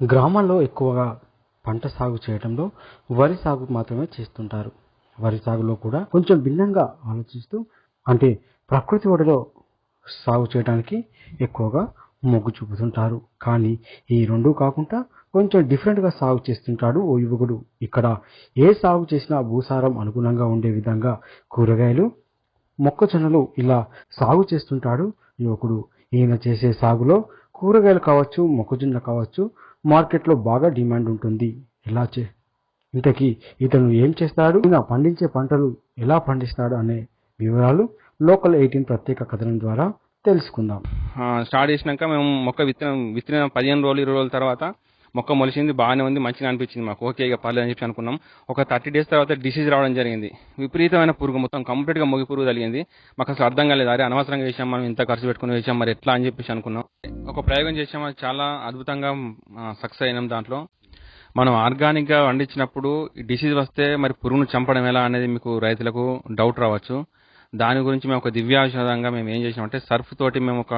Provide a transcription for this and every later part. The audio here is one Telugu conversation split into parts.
గ్రామాల్లో ఎక్కువగా పంట సాగు చేయడంలో వరి సాగు మాత్రమే చేస్తుంటారు. వరి సాగులో కూడా కొంచెం భిన్నంగా ఆలోచిస్తూ అంటే ప్రకృతి ఒడిలో సాగు చేయడానికి ఎక్కువగా మొగ్గు చూపుతుంటారు. కానీ ఈ రెండు కాకుండా కొంచెం డిఫరెంట్గా సాగు చేస్తుంటాడు ఓ యువకుడు. ఇక్కడ ఏ సాగు చేసినా భూసారం అనుగుణంగా ఉండే విధంగా కూరగాయలు మొక్కజొన్నలు ఇలా సాగు చేస్తుంటాడు యువకుడు. ఈయన చేసే సాగులో కూరగాయలు కావచ్చు మొక్కజొన్న కావచ్చు మార్కెట్లో బాగా డిమాండ్ ఉంటుంది. ఇలా చే ఇంతకీ ఇతను ఏం చేస్తాడు? ఇలా పండించే పంటలు ఎలా పండిస్తాడు అనే వివరాలు లోకల్ ఎయిటీన్ ప్రత్యేక కథనం ద్వారా తెలుసుకుందాం. స్టార్ట్ చేసినాక మేము మొక్క విత్తనం విత్తనం పదిహేను రోజులు ఇరవై రోజుల తర్వాత మొక్క మొలిచింది బాగానే ఉంది మంచిగా అనిపించింది మాకు. ఓకే ఇక పర్లేదు అని చెప్పి అనుకున్నాం. ఒక థర్టీ డేస్ తర్వాత డిసీజ్ రావడం జరిగింది. విపరీతమైన పురుగు మొత్తం కంప్లీట్గా మొగి పురుగు తగిలింది. మాకు అసలు అర్థం కాలేదు. అరే అనవసరంగా వేసాం మనం ఇంత ఖర్చు పెట్టుకుని వేసాం మరి ఎట్లా అని చెప్పేసి అనుకున్నాం. ఒక ప్రయోగం చేసాము అది చాలా అద్భుతంగా సక్సెస్ అయినాం దాంట్లో. మనం ఆర్గానిక్గా పండించినప్పుడు డిసీజ్ వస్తే మరి పురుగును చంపడం ఎలా అనేది మీకు రైతులకు డౌట్ రావచ్చు. దాని గురించి మేము ఒక దివ్యాౌషధంగా మేము ఏం చేసామంటే సర్ఫ్ తోటి మేము ఒక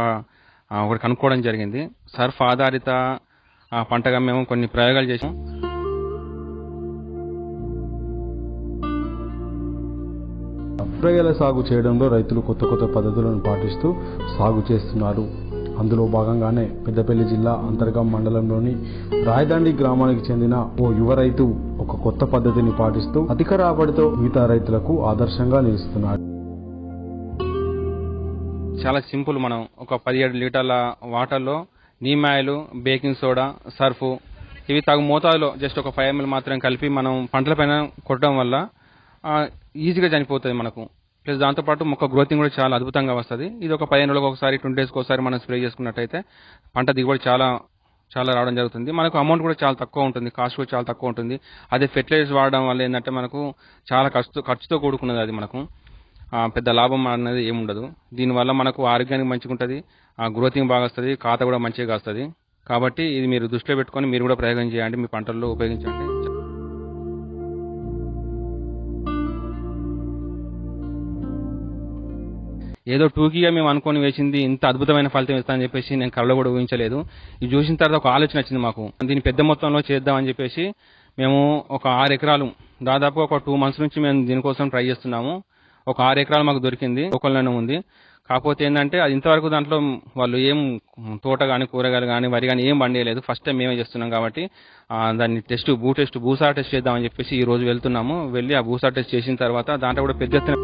ఒకటి కనుక్కోవడం జరిగింది. సర్ఫ్ ఆధారిత పంటగా మేము కొన్ని ప్రయోగాలు చేసాం కూరగాయల సాగు చేయడంలో రైతులు కొత్త కొత్త పద్ధతులను పాటిస్తూ సాగు చేస్తున్నారు. అందులో భాగంగానే పెద్దపల్లి జిల్లా అంతర్గం మండలంలోని రాయదండి గ్రామానికి చెందిన ఓ యువ రైతు ఒక కొత్త పద్ధతిని పాటిస్తూ అధిక రాబడితో మిగతా రైతులకు ఆదర్శంగా నిలుస్తున్నాడు. చాలా సింపుల్ మనం ఒక పదిహేడు లీటర్ల వాటర్లో నీమాయిలు బేకింగ్ సోడా సర్ఫ్ ఇవి తగు మోతాదులో జస్ట్ ఒక ఫైవ్ ఎంఎల్ మాత్రం కలిపి మనం పంటల పైన కొట్టడం వల్ల ఈజీగా చనిపోతుంది మనకు. ప్లస్ దాంతోపాటు మొక్క గ్రోతింగ్ కూడా చాలా అద్భుతంగా వస్తుంది. ఇది ఒక పదిహేను రోజులకు ఒకసారి ట్వంటీ డేస్కి ఒకసారి మనం స్ప్రే చేసుకున్నట్టయితే పంట దిగుబడి చాలా చాలా రావడం జరుగుతుంది. మనకు అమౌంట్ కూడా చాలా తక్కువ ఉంటుంది. కాస్ట్ కూడా చాలా తక్కువ ఉంటుంది. అదే ఫెర్టిలైజర్స్ వాడడం వల్ల ఏంటంటే మనకు చాలా ఖర్చుతో ఖర్చుతో కూడుకున్నది అది మనకు. పెద్ద లాభం అనేది ఏముండదు దీనివల్ల మనకు ఆరోగ్యానికి మంచిగా ఉంటుంది. గ్రోతింగ్ బాగా వస్తుంది. ఖాత కూడా మంచిగా వస్తుంది కాబట్టి ఇది మీరు దృష్టిలో పెట్టుకొని మీరు కూడా ప్రయోగం చేయండి. మీ పంటల్లో ఉపయోగించండి. ఏదో టూకీగా మేము అనుకొని వేసింది ఇంత అద్భుతమైన ఫలితం ఇస్తామని చెప్పేసి నేను కళ్ళలో కూడా ఊహించలేదు. ఇది చూసిన తర్వాత ఒక ఆలోచన వచ్చింది మాకు. దీన్ని పెద్ద మొత్తంలో చేద్దామని చెప్పేసి మేము ఒక ఆరు ఎకరాలు దాదాపు ఒక టూ మంత్స్ నుంచి మేము దీనికోసం ట్రై చేస్తున్నాము. ఒక ఆరు ఎకరాలు మాకు దొరికింది ఒకళ్ళనే ఉంది. కాకపోతే ఏంటంటే అది ఇంతవరకు దాంట్లో వాళ్ళు ఏం తోట కానీ కూరగాయలు కానీ వరి కానీ ఏం పండియలేదు. ఫస్ట్ టైం మేమే చేస్తున్నాం కాబట్టి దాన్ని టెస్ట్ భూ టెస్ట్ భూసా టెస్ట్ చేద్దామని చెప్పేసి ఈ రోజు వెళ్తున్నాము. వెళ్ళి ఆ భూసా టెస్ట్ చేసిన తర్వాత దాంట్లో కూడా పెద్ద ఎత్తున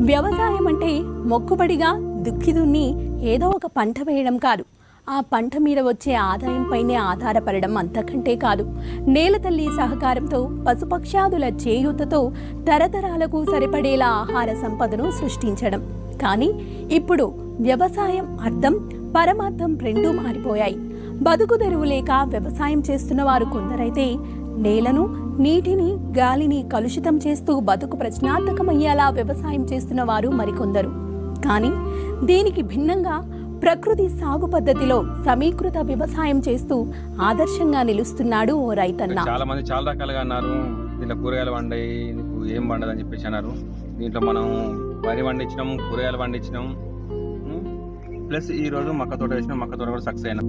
వ్యవసాయం అంటే మొక్కుబడిగా దుక్కి దున్ని ఏదో ఒక పంట వేయడం కాదు. ఆ పంట మీద వచ్చే ఆదాయంపైనే ఆధారపడడం అంతకంటే కాదు. నేల తల్లి సహకారంతో పశుపక్షాదుల చేయూతతో తరతరాలకు సరిపడేలా ఆహార సంపదను సృష్టించడం. కానీ ఇప్పుడు వ్యవసాయం అర్థం పరమార్థం రెండూ మారిపోయాయి. బతుకు తెరువు లేక వ్యవసాయం చేస్తున్న వారు కొందరైతే నేలను నీటిని గాలిని కలుషితం చేస్తూ బతుకు ప్రశ్నార్థకమయ్యేలా వ్యవసాయం చేస్తున్న వారు మరికొందరు. కానీ దీనికి భిన్నంగా ప్రకృతి సాగు పద్ధతిలో సమీకృత వ్యవసాయం చేస్తూ ఆదర్శంగా నిలుస్తున్నాడు ఓ రైతన్న. చాలా మంది చాలా రకాలుగా అన్నారు దీంట్లో కూరగాయలు వండాయి నీకు ఏం వండదు అని చెప్పేసి అన్నారు. దీంట్లో మనం వరి పండించినాం కూరగాయలు పండించినాం ప్లస్ ఈ రోజు మక్క తోట వేసినాం మక్క తోట కూడా సక్సెస్ అయినా.